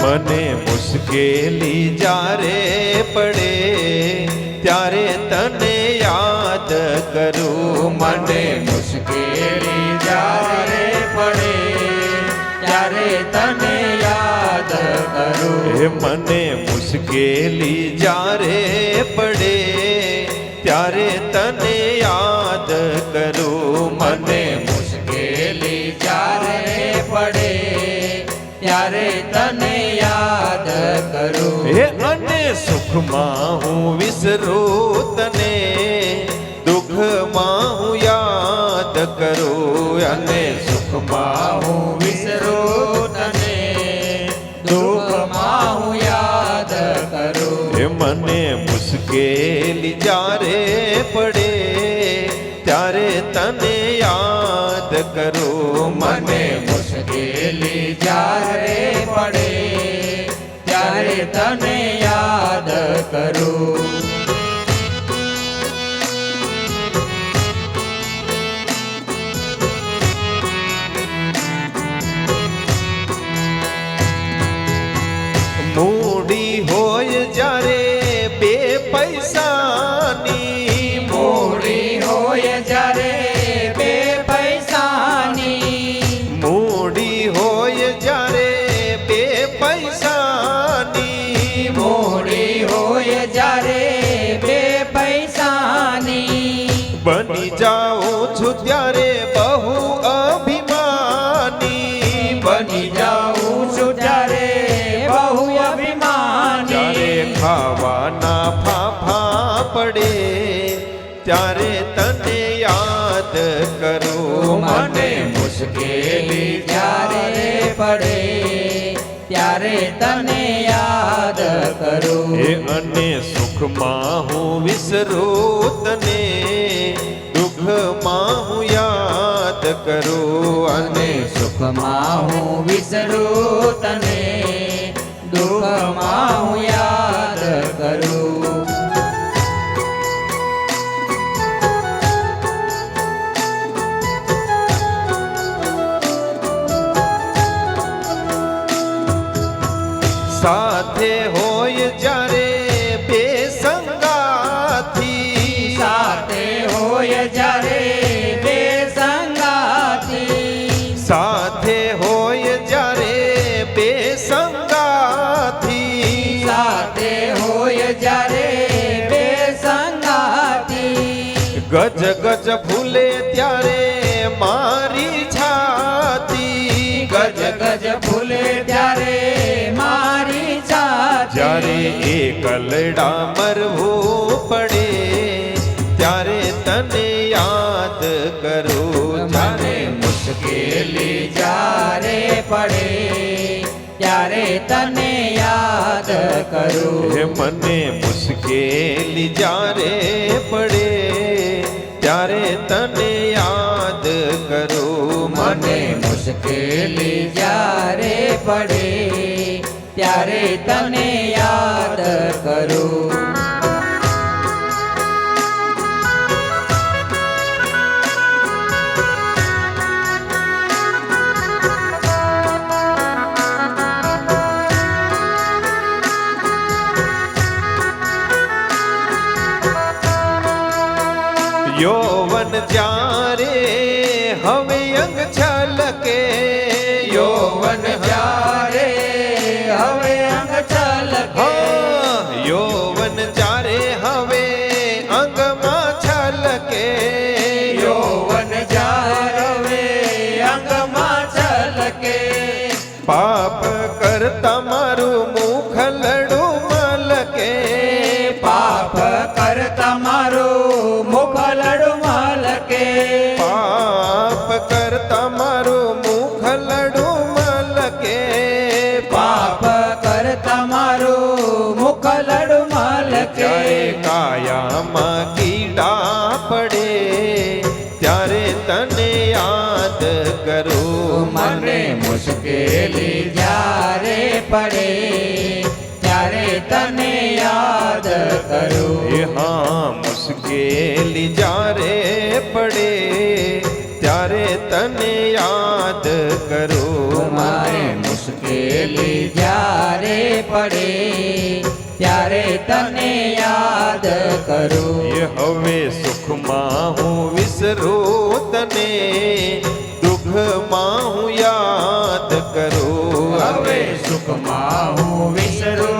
મને મુશ્કેલી જ્યારે પડે ત્યારે તને યાદ કરું મને મુશ્કેલી જ્યારે પડે ત્યારે તને યાદ કરું એ મને મુશ્કેલી જ્યારે પડે ત્યારે તને હે અને સુખમાં હું વિસરું તને દુઃખમાં હું યાદ કરું અને સુખમાં હું વિસરું તને દુઃખમાં હું યાદ કરું એ મને મુશ્કેલી જ્યારે પડે ત્યારે તને યાદ કરું મને મને મુશ્કેલી જ્યારે પડે ત્યારે તને યાદ કરું મૂડી હોય જ્યારે બે પૈસાની બની જાઉં છું ત્યારે બહુ અભિમાની બની જાઉં છું ત્યારે બહુ અભિમાની જ્યારે ખાવાના ફાફા પડે ત્યારે તને યાદ કરું મને મુશ્કેલી જ્યારે પડે ત્યારે તને યાદ કરું એ અને સુખમાં હું વિસરું તને દુઃખમાં હું યાદ કરું અને સુખમાં હું વિસરું તને દુઃખમાં जरे बेसंगाती। साथे होय जरे बेसंगाती। साथे होय जरे बेसंगाती। गज गज भूले त्यारे मारी छाती। गज गज भूले त्यारे मारी छाती। जरे एकलड़ा हो पड़ યાદ કરું મને જ્યારે મુશ્કેલી જ્યારે પડે ત્યારે તને યાદ કરું હે મને મુશ્કેલી જ્યારે પડે ત્યારે તને યાદ કરું મને મને મુશ્કેલી જ્યારે પડે ત્યારે તને યાદ કરું यौवन जारे हवे अंग छलके। यौवन जारे हवे अंग छलके। हाँ, यौवन जारे हवे अंग मा छलके। यौवन जारे अंग मा छलके। पाप લડુમલકે પાપ કરતા મારું મુખ લડું મલકે પાપ કર તમારું મુખ લડુમલકે જ્યારે કાયામાં કીડા પડે ત્યારે તને યાદ કરું મને મુશ્કેલી જ્યારે પડે ત્યારે તને યાદ કરું એ હા મુશ્કેલી જ્યારે પડે ત્યારે તને યાદ કરું મારે મુશ્કેલી જ્યારે જ્યારે પડે ત્યારે તને યાદ કરું એ હવે સુખમાં હું વિસરું તને દુઃખમાં હું યાદ કરું હવે સુખમાં હું વિસરું